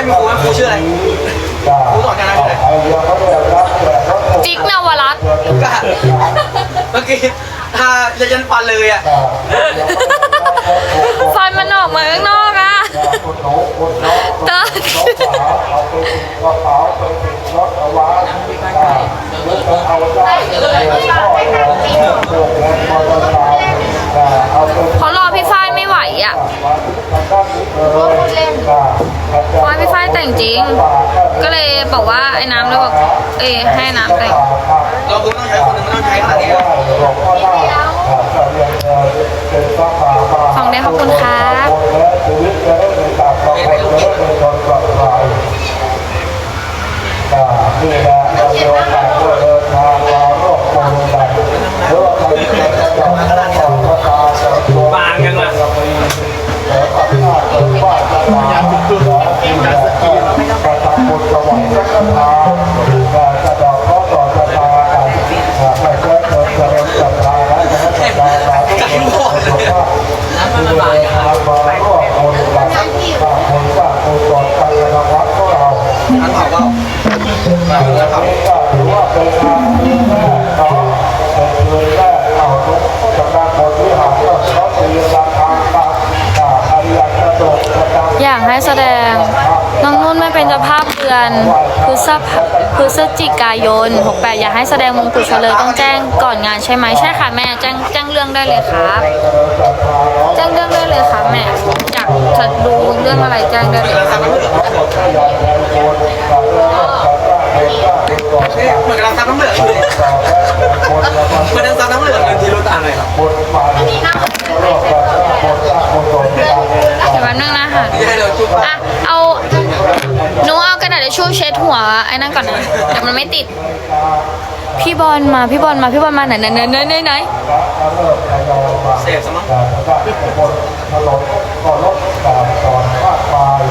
ไม่มีครูครูชื่ออะไรครูสอนการอะไรจิ๊กนวรัตเมื่อกี้ถ้าจะยันฟันเลยอะฟันมันออกมาข้างนอกอะตาเขารอพี่ฝ้ายไม่ไหวอะเล่นาะว่าพี่ฝ้ายแต่งจริง ก็เลยบอกว่าไอ้น้ำเลยบอกเอ้ยให้น้ำแต่งเราคือต้องใช้คนหนึ่งไม่ต้องใช้ขนาดนี้ของได้ขอบคุณครับชีวิตจะได้มีตามความเป็นจะได้มีคนปลอดภัยนี่แหละเรามีโอกาสได้เดินทาง อยากให้แสดง น้องนุ่นไม่เป็นเจ้าภาพเดือนพฤศพฤศจิกายน 68 อยากให้แสดงมงกุฎเฉลยต้องแจ้งก่อนงานใช่ไหมใช่ค่ะแม่แจ้งแจ้งเรื่องได้เลยครับแจ้งเรื่องได้เลยครับแม่อยากจะดูเรื่องอะไรแจ้งได้เลยเหมือนกำลังทำน้ำเหลืองอยู่เลยเหมือนกำลังซับน้ำเหลืองอยู่ที่รู้ตาเลยครับ เดี๋ยวแป๊บนึงนะคะ ที่ให้เราชุบ อะเอาหนูเอากระดาษทิชชู่เช็ดหัว ไอ้นั่นก่อนนะเดี๋ยวมันไม่ติด พี่บอลมาพี่บอลมาพี่บอลมาไหนไหนไหนไหนไหนไหนเสพสมั้งถนนก็รถแต่ตอนภาคปลาย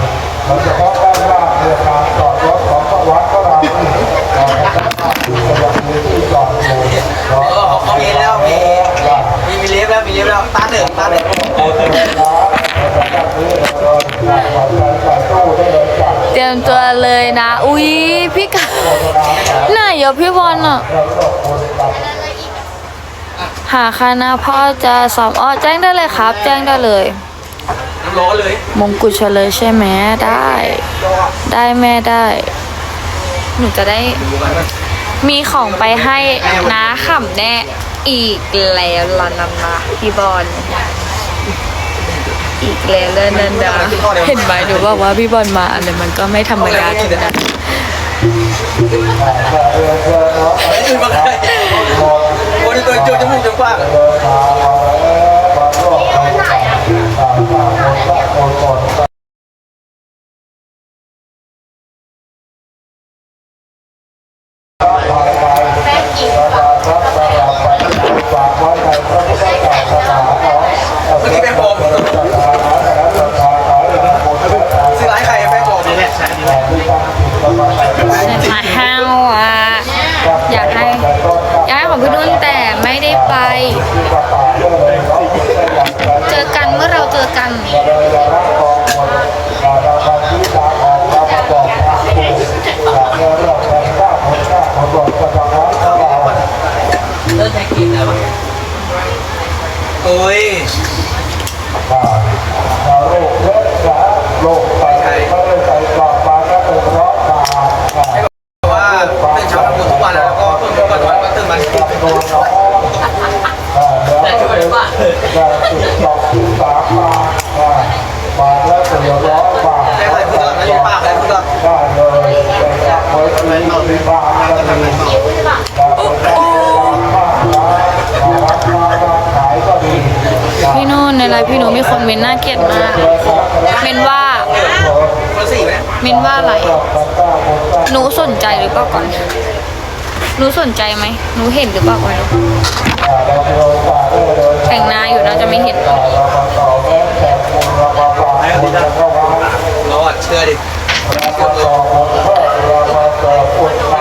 โดยเฉพาะด้านล่างเรือการจอดรถของพระวัดพระรามนี่ด้านล่างจะยังมีที่จอดอยู่เออเขาเขามีแล้วมีมีมีเล็บแล้วมีเล็บแล้วตาเหนึ่งตาเหนึ่งเตรียมตัว ไหนอะพี่บอลอะ หาคณะพ่อจะสอบอ๋อแจ้งได้เลยครับ แจ้งได้เลย น้ำร้อนเลยมงกุฎเฉลยใช่ไหมได้ ได้แม่ได้ หนูจะได้มีของไปให้น้าขำแน่อีกแล้วล่ะนันนะพี่บอลอีกแล้วเลยนันดาเห็นไหมหนูบอกว่าพี่บอลมาอะไรมันก็ไม่ธรรมดาจริงนะอื่นมาเลย คนที่ตัวจูจจกว้างเมื่อกี้แป้งปลอมซื้อร้านใครแป้งปลอมเนี่ย มาห้าวอะอยากให้อยากให้ของพี่นุ่นแต่ไม่ได้ไป เจอกันเมื่อเราเจอกันเลิกแท็กกินแล้วโอ้ยโรคไปไม่ได้ใส่กรอบมาก็เป็น พี่นุ่นในไลน์พี่หนูมีคนเมนน่าเกลียดมากเมนว่าเมนว่าอะไร หนูสนใจหรือเปล่าก่อน หนูสนใจไหม หนูเห็นหรือเปล่าก่อนแต่งหน้าอยู่น่าจะไม่เห็น เราอะเชื่อดิ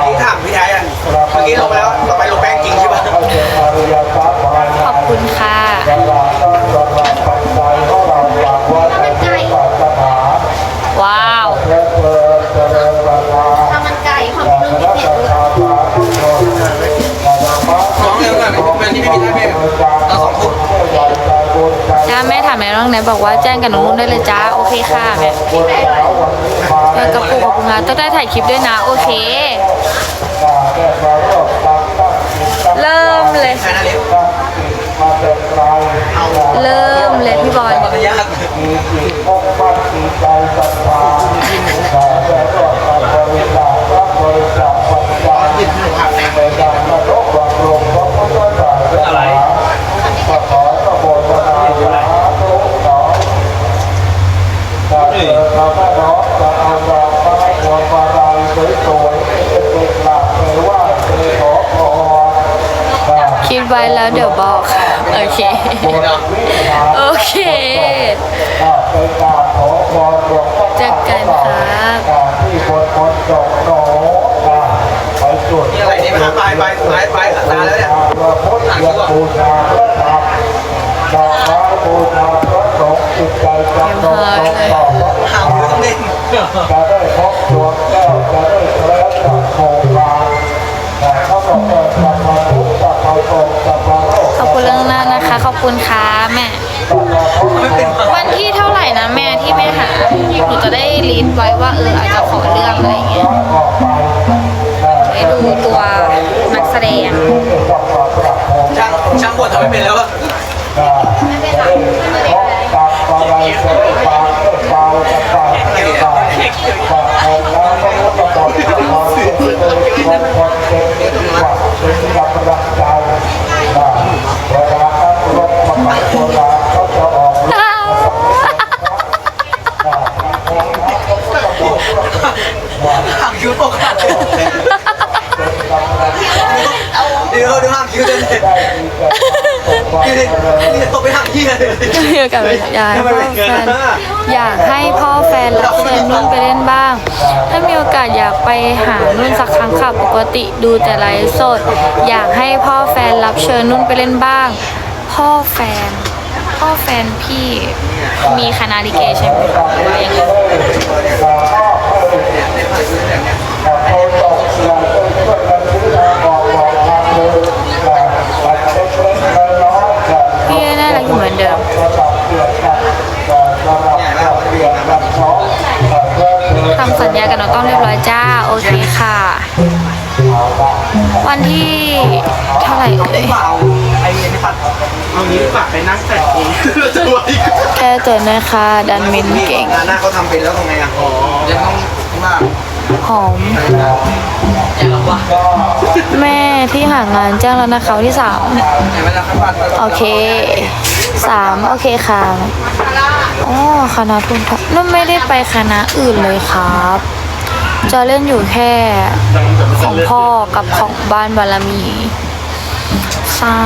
ที่ถามพี่ไทยอะเมื่อกี้ลงไปแล้วต่อไปลงแป้งจริงใช่ป่ะ ขอบคุณค่ะ ว้าว ข้าวมันไก่ของพี่นุ่นมีเผ็ดด้วย น้องเร็วหน่อยเป็นที่พี่พี่ไทยเป็นเราสองคน จ้า แม่ถามแม่น้องไหนบอกว่าแจ้งกับน้องนุ่นได้เลยจ้าโอเคค่ะแม่แม่กระปุกขอบคุณนะต้องได้ถ่ายคลิปด้วยนะโอเค เริ่มเลยเล็บเริ่มเลยพี่บอล ขออนุญาต มีจิตมุ่งมั่นมีใจศรัทธาแต่ได้ร่วมกันบริจาครับบริจาคปัจจัยในการบรรลุบำรุงพระพุทธศาสนาก็ขอพระโมทนาสาธุเนาะถ้าเกิดเราแม่น้องจะเอาดอกไม้พวงมาลัยสวยๆเป็นหลักเลยว่าคือขอพร คิด ไว้แล้วเดี๋ยวบอก โอเค โอเค เจอกันครับโนไปจุด นี่อะไรนี่มาไปไปไปไปขัดตาแล้วเนี่ย พระพุทธบูชาพระธรรมดอกไม้บูชาพระสงฆ์จิตใจจำนงต่อพระ ห่างมือต้องเล่น จะได้พบดวงแก้วจะได้เคลิ้มจากโมบาแต่เขาบอกเกิดจากความทุกข์จากความโศกจากความโลภ ขอบคุณเรื่องหน้านะ คะขอบคุณค่ะแม่ วันที่เท่าไหร่นะแม่ที่แม่หาหนูจะได้ลิสต์ไว้ว่าเอออาจจะขอเรื่องอะไรอย่างเงี้ยไปดูตัวนักแสดงช่างช่างบนทำไม่เป็นแล้วอะ นี่นี่ตกไปห่างที่เลยเดียวกับอยากให้พ่อแฟนอยากให้พ่อแฟนรับเชิญนุ่นไปเล่นบ้าง ถ้ามีโอกาสอยากไปหานุ่นสักครั้งค่ะปกติดูแต่ไลฟ์สด อยากให้พ่อแฟนรับเชิญนุ่นไปเล่นบ้าง พ่อแฟน พ่อแฟนพี่มีคณะลิเกใช่ไหมคะหรือว่ายังไง เอานี้ปัดไปนั่งแต่งเองจะไว้แก้ตัวนะคะดันมินเก่ง หน้าเขาทำเป็นแล้วทำไงอะยังต้องมากหอม อย่างละวะแม่ที่หางานจ้างแล้วนะคะวันที่สามเห็นไหมล่ะครับปัดโอเคสามโอเคค่ะอ๋อคณะทุนทนุ่นไม่ได้ไปคณะอื่นเลยครับ จะเล่นอยู่แค่ของพ่อกับของบ้านบารมี ใช่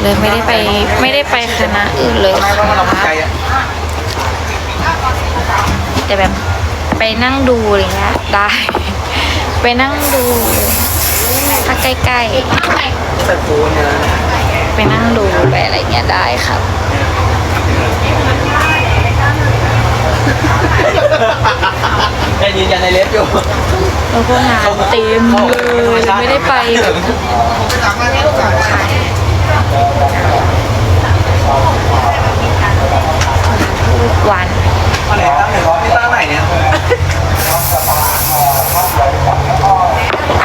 เลยไม่ได้ไปไม่ได้ไปคณะอื่นเลยไม่ค่ะว่าเราไกลอะแต่แบบไปนั่งดูอะไรเงี้ยได้ ไปนั่งดูถ้าใกล้แต่โฟนเนี่ยนะๆไปนั่งดูไปอะไรเงี้ยได้ครับแต่ยืนยันในเล็บอยู่แล้วก็งานเต็มเลยไม่ได้ไปแบบ หวานอะไรตั้งไหนวะพี่ตั้งไหนเนี่ย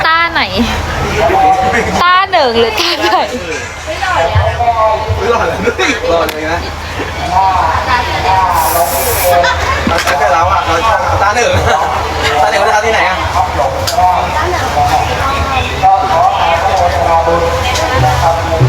ตาไหนตาหนิงหรือตาไหนหล่อเลยหล่อเลยนะเราใช้แค่เราอะเราตาหนึ่งตาหนึ่งเราทำที่ไหนอะตาหนิง